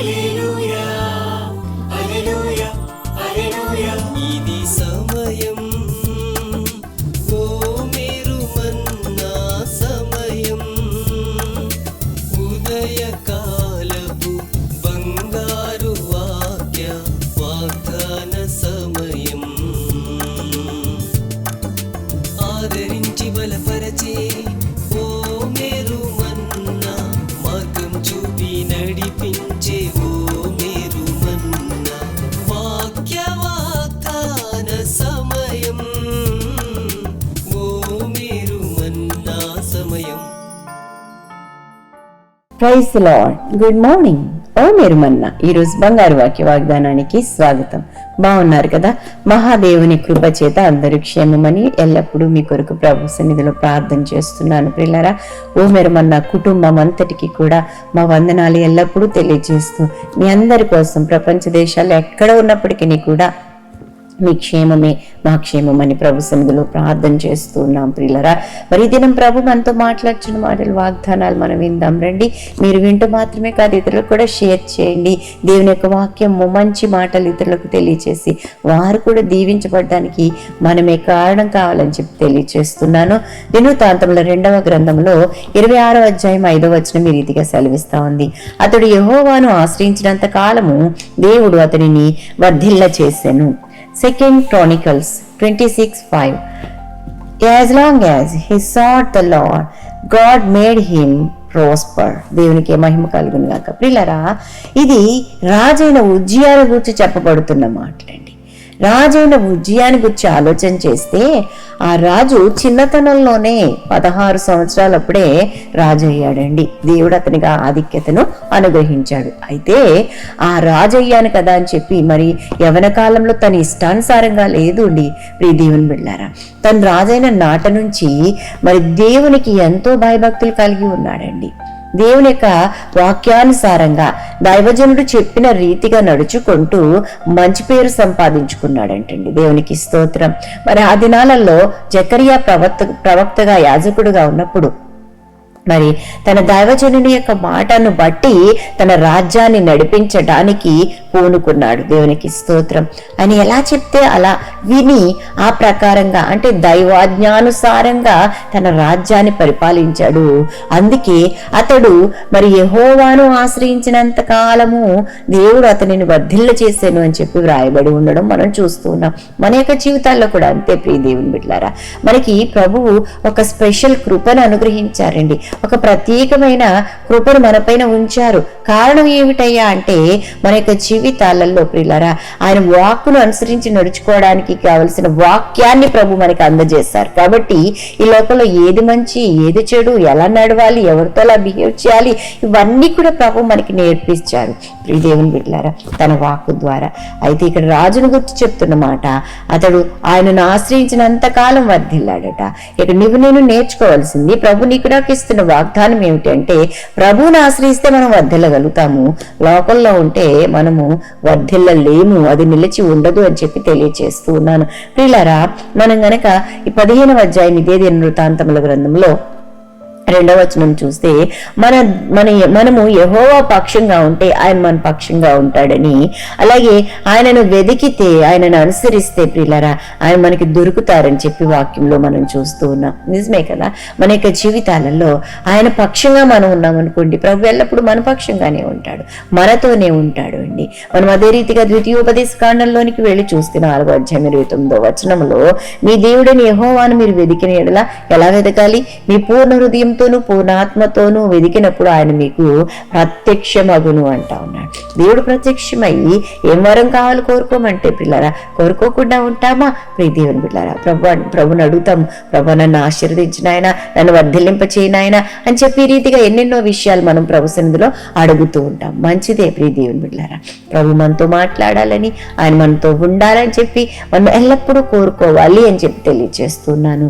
ఇది praise Lord good morning ఓ మీరు మన్న ఈరోజు బంగారు వాక్య వాగ్దానానికి స్వాగతం. బాగున్నారు కదా? మహాదేవుని కృప చేత అందరూ క్షేమమని ఎల్లప్పుడూ మీ కొరకు ప్రభు సన్నిధిలో ప్రార్థన చేస్తున్నాను. ప్రిల్లరా ఓ మీరు మన్న కుటుంబం అంతటికి కూడా మా వందనాలు ఎల్లప్పుడూ తెలియజేస్తూ మీ అందరి కోసం ప్రపంచ దేశాలు ఎక్కడ ఉన్నప్పటికీ కూడా మీ క్షేమమే మా క్షేమమని ప్రభు సన్నిధిలో ప్రార్థన చేస్తూ ఉన్నాం ప్రియులరా. మరి దినం ప్రభు మనతో మాట్లాడుచున్న మాటలు వాగ్దానాలు మనం విందాం. రండి మీరు వింటూ మాత్రమే కాదు ఇతరులకు కూడా షేర్ చేయండి. దేవుని యొక్క వాక్యం మంచి మాటలు ఇతరులకు తెలియచేసి వారు కూడా దీవించబడడానికి మనమే కారణం కావాలని చెప్పి తెలియచేస్తున్నాను. దినవృత్తాంతంలో రెండవ గ్రంథంలో ఇరవై ఆరో అధ్యాయం ఐదవ వచనం ఈ రీతిగా సెలవిస్తా ఉంది. అతడు యహోవాను ఆశ్రయించినంత కాలము దేవుడు అతనిని వర్ధిల్ల చేశాను second Chronicles twenty six five as long as he sought the Lord God made him prosper దేవునికి మహిమ కలుగును గాక. ప్రిల్లరా ఇది రాజైన ఉజ్జయాల గురించి చెప్పబడుతున్న మాటలండి. రాజైన ఉజ్జయాని గురించి ఆలోచన చేస్తే ఆ రాజు చిన్నతనంలోనే పదహారు సంవత్సరాలప్పుడే రాజు అయ్యాడండి దేవుడు అతనికి ఆ ఆధిక్యతను అనుగ్రహించాడు. అయితే ఆ రాజు అయ్యాను కదా అని చెప్పి మరి యవన కాలంలో తన ఇష్టానుసారంగా లేదు అండి ప్రియ దేవుని బిళ్ళారా. తను రాజైన నాట నుంచి మరి దేవునికి ఎంతో భయభక్తులు కలిగి ఉన్నాడండి. దేవుని యొక్క వాక్యానుసారంగా దైవజనుడు చెప్పిన రీతిగా నడుచుకుంటూ మంచి పేరు సంపాదించుకున్నాడంటండి. దేవునికి స్తోత్రం. మరి ఆ దినాలలో జకరియా ప్రవక్త ప్రవక్తగా యాజకుడుగా ఉన్నప్పుడు మరి తన దైవజనుని యొక్క మాటను బట్టి తన రాజ్యాన్ని నడిపించడానికి పూనుకున్నాడు. దేవునికి స్తోత్రం. అని ఎలా చెప్తే అలా విని ఆ ప్రకారంగా అంటే దైవాజ్ఞానుసారంగా తన రాజ్యాన్ని పరిపాలించాడు. అందుకే అతడు మరి యహోవాను ఆశ్రయించినంత కాలము దేవుడు అతనిని వర్ధిల్ల చేశాను అని చెప్పి వ్రాయబడి ఉండడం మనం చూస్తూ ఉన్నాం. మన యొక్క జీవితాల్లో కూడా అంతే ప్రియ దేవుని బిడ్డారా మనకి ప్రభువు ఒక స్పెషల్ కృపను అనుగ్రహించారండి. ఒక ప్రత్యేకమైన కృపను మనపైన ఉంచారు. కారణం ఏమిటయ్యా అంటే మన యొక్క జీవితాలలో ప్రియులరా ఆయన వాక్కును అనుసరించి నడుచుకోవడానికి కావలసిన వాక్యాన్ని ప్రభు మనకి అందజేశారు. కాబట్టి ఈ లోకంలో ఏది మంచి ఏది చెడు ఎలా నడవాలి ఎవరితో ఎలా బిహేవ్ చేయాలి ఇవన్నీ కూడా ప్రభు మనకి నేర్పించారు ప్రియ దేవుని బిడ్డారా తన వాక్కు ద్వారా. అయితే ఇక్కడ రాజును గుర్తు చెప్తున్నమాట అతడు ఆయనను ఆశ్రయించినంత కాలం వర్ధిల్లాడట. ఇక నువ్వు నేను నేర్చుకోవాల్సింది ప్రభు నీకు నాకు ఇస్తున్న వాగ్దానం ఏమిటంటే ప్రభువుని ఆశ్రయిస్తే మనం వర్ధిల్లగలుగుతాము. లోకంలో ఉంటే మనము వర్ధిల్లలేము అది నిలిచి ఉండదు అని చెప్పి తెలియచేస్తూ ఉన్నాను. ప్రియులారా మనం గనక ఈ పదిహేనవ అధ్యాయం ఇదే దిన వృత్తాంతముల గ్రంథంలో రెండవ వచనం చూస్తే మన మన మనము యహోవా పక్షంగా ఉంటే ఆయన మన పక్షంగా ఉంటాడని. అలాగే ఆయనను వెదికితే ఆయనను అనుసరిస్తే ప్రియులరా ఆయన మనకి దొరుకుతారని చెప్పి వాక్యంలో మనం చూస్తూ ఉన్నాం. నిజమే కదా? మన యొక్క జీవితాలలో ఆయన పక్షంగా మనం ఉన్నాం అనుకోండి ప్రభు ఎల్లప్పుడూ మన పక్షంగానే ఉంటాడు మనతోనే ఉంటాడు అండి. మనం అదే రీతిగా ద్వితీయోపదేశ కాండంలోనికి వెళ్ళి చూస్తే నాలుగో అధ్యాయం ఇరవై తొమ్మిదో వచనంలో మీ దేవుడిని యహోవాను మీరు వెదికిన ఎడలా ఎలా వెతకాలి మీ పూర్ణ హృదయంతోనూ పూర్ణాత్మతోనూ వెదికినప్పుడు ఆయన మీకు ప్రత్యక్షమగును అంటా ఉన్నాడు. దేవుడు ప్రత్యక్షమయ్యి ఏం వరం కావాలి కోరుకోమంటే పిల్లరా కోరుకోకుండా ఉంటామా? ప్రీ దేవుని పిల్లరా ప్రభు ప్రభుని అడుగుతాం. ప్రభు నన్ను ఆశీర్వదించిన ఆయన నన్ను వర్ధిల్లింప అని చెప్పి ఈ రీతిగా ఎన్నెన్నో విషయాలు మనం ప్రభు సన్నిధిలో అడుగుతూ ఉంటాం. మంచిదే ప్రీ దేవుని బిడ్డారా ప్రభు మనతో మాట్లాడాలని ఆయన మనతో ఉండాలని చెప్పి మనం ఎల్లప్పుడూ కోరుకోవాలి అని చెప్పి తెలియజేస్తున్నాను.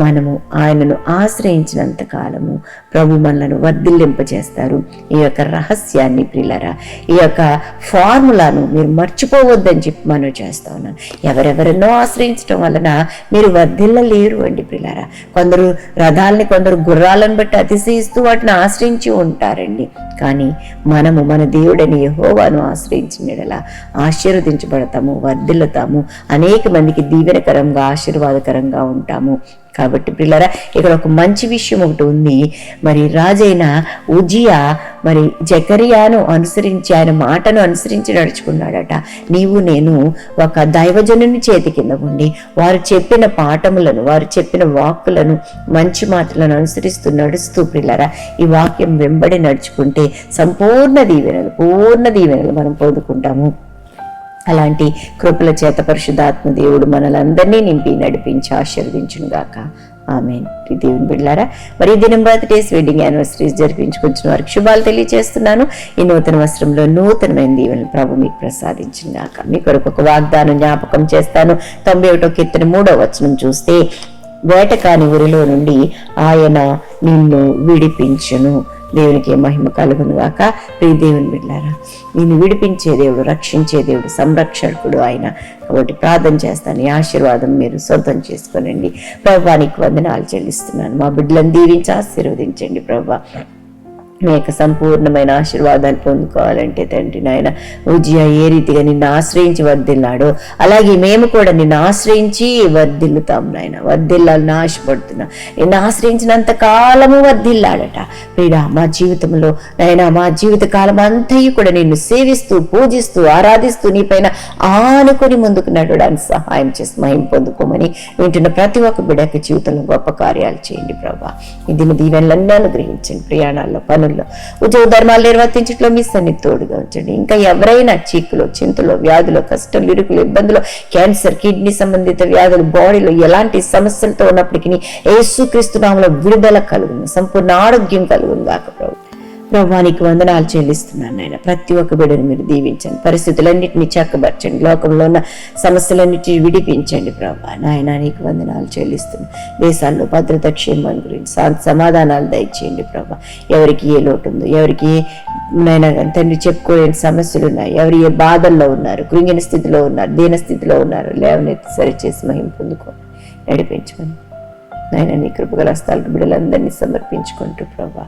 మనము ఆయనను ఆశ్రయించినంత కాలము ప్రభు మనలను వర్ధిల్లింపజేస్తారు. ఈ యొక్క రహస్యాన్ని ప్రిలరా ఈ యొక్క ఫార్ములాను మీరు మర్చిపోవద్దని చెప్పి మనం చేస్తా ఉన్నాను. ఎవరెవరెన్నో ఆశ్రయించడం వలన మీరు వర్ధిల్లలేరు అండి ప్రిలరా. కొందరు రథాలని కొందరు గుర్రాలను బట్టి అతిశయిస్తూ వాటిని ఆశ్రయించి ఉంటారండి. కానీ మనము మన దేవుడని యహోవాను ఆశ్రయించినలా ఆశీర్వదించబడతాము వర్ధిల్లుతాము అనేక మందికి దీవెనకరంగా ఆశీర్వాదకరంగా ఉంటాము. కాబట్టి పిల్లరా ఇక్కడ ఒక మంచి విషయం ఒకటి ఉంది. మరి రాజైన ఉజియా మరి జకరియాను అనుసరించి ఆయన మాటను అనుసరించి నడుచుకున్నాడట. నీవు నేను ఒక దైవజనుని చేతి కింద ఉండి వారు చెప్పిన పాఠములను వారు చెప్పిన వాక్కులను మంచి మాటలను అనుసరిస్తూ నడుస్తూ పిల్లరా ఈ వాక్యం వెంబడి నడుచుకుంటే సంపూర్ణ దీవెనలు పూర్ణ దీవెనలు మనం పొందుకుంటాము. అలాంటి కృపల చేత పరిశుద్ధాత్మ దేవుడు మనలందరినీ నింపి నడిపించి ఆశీర్వదించునుగాక. ఆమె దేవుని బిడ్డారా మరి ఈ దినం బర్త్డేస్ వెడ్డింగ్ యానివర్సరీస్ జరిపించుకొచ్చిన వారికి శుభాలు తెలియజేస్తున్నాను. ఈ నూతన వస్త్రంలో నూతనమైన దీవెనలు ప్రభు మీకు ప్రసాదించినాక మీ కొరకు ఒక వాగ్దానం జ్ఞాపకం చేస్తాను. తొంభై ఒకటో కీర్తన మూడో వచనం చూస్తే వేటకాని ఊరిలో నుండి ఆయన నిన్ను విడిపించును. దేవునికి మహిమ కలుగును గాక. ప్రియ దేవుని బిడ్డారా నేను విడిపించే దేవుడు రక్షించే దేవుడు సంరక్షకుడు ఆయన. కాబట్టి ప్రార్థన చేస్తాను. ఈ ఆశీర్వాదం మీరు సొంతం చేసుకోనండి. ప్రభానికి వందనాలు చెల్లిస్తున్నాను. మా బిడ్డలను దీవించి ఆశీర్వదించండి ప్రభా. మేక యొక్క సంపూర్ణమైన ఆశీర్వాదాలు పొందుకోవాలంటే తండ్రి నాయన ఉజ్జయ ఏ రీతిగా నిన్ను ఆశ్రయించి వర్ధిల్లాడో. అలాగే మేము కూడా నిన్ను ఆశ్రయించి వర్ధిల్లుతాం నాయన. వర్ధిల్లాలని ఆశపడుతున్నా. నిన్ను ఆశ్రయించినంత కాలము వర్ధిల్లాడట. ప్రియా మా జీవితంలో నాయన మా జీవిత కాలం అంతయు కూడా నిన్ను సేవిస్తూ పూజిస్తూ ఆరాధిస్తూ నీ పైన ఆనుకొని ముందుకు నడవడానికి సహాయం చేసి మహిం పొందుకోమని వింటున్న ప్రతి ఒక్క బిడ్డకి జీవితంలో గొప్ప కార్యాలు చేయండి ప్రభా. ఇది దీవెనలన్నీ అనుగ్రహించండి. ప్రయాణాల్లో పనుల్లో ఉద్యోగ ధర్మాలు నిర్వర్తించట్లో మీ సన్ని తోడుగా ఉంచండి. ఇంకా ఎవరైనా చీకులు చింతలో వ్యాధులు కష్టం ఇరుకులు ఇబ్బందులు క్యాన్సర్ కిడ్నీ సంబంధిత వ్యాధులు బాడీలో ఎలాంటి సమస్యలతో ఉన్నప్పటికీ యేసుక్రీస్తు నామలో విడుదల కలుగును. సంపూర్ణ ఆరోగ్యం కలుగును గాక ప్రభానికి వందనాలు చెల్లిస్తున్నాను నాయన. ప్రతి ఒక్క బిడ్డను మీరు దీవించండి. పరిస్థితులన్నింటినీ చక్కబరచండి. లోకంలో ఉన్న సమస్యలన్నిటిని విడిపించండి ప్రభా నాయన నీకు వందనాలు చెల్లిస్తున్నాను. దేశాల్లో భద్రత క్షేమం గురించి శాంతి సమాధానాలు దయచేయండి ప్రభా ఎవరికి ఏ లోటు ఉందో ఎవరికి ఏ నైనా తండ్రి చెప్పుకోలేని సమస్యలు ఉన్నాయి. ఎవరు ఏ బాధల్లో ఉన్నారు కృంగిన స్థితిలో ఉన్నారు దీన స్థితిలో ఉన్నారు లేవనైతే సరిచేసి మహిం పొందుకో నడిపించుకొని నాయన నీ కృపగల హస్తాలకు బిడ్డలందరినీ సమర్పించుకుంటూ ప్రభా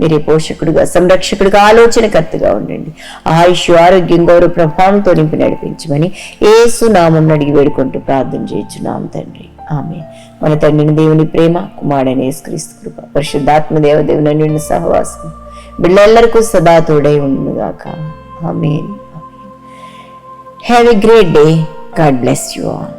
మీరే పోషకుడుగా సంరక్షకుడుగా ఆలోచనకర్తగా ఉండండి. ఆయుష్ ఆరోగ్యం గౌరవ ప్రభావంతో నింపి నడిపించమని ఏసు నామం అడిగి వేడుకుంటూ ప్రార్థన చేయించున్నాం తండ్రి. ఆమె మన తండ్రిని దేవుని ప్రేమ కుమారుడైన యేసుక్రీస్తు కృప పరిశుద్ధాత్మ దేవదేవుని నిన్న సహవాసం బిళ్ళెల్లరికూ సదా తోడై ఉండుగాక ఆమె have a great day God bless you all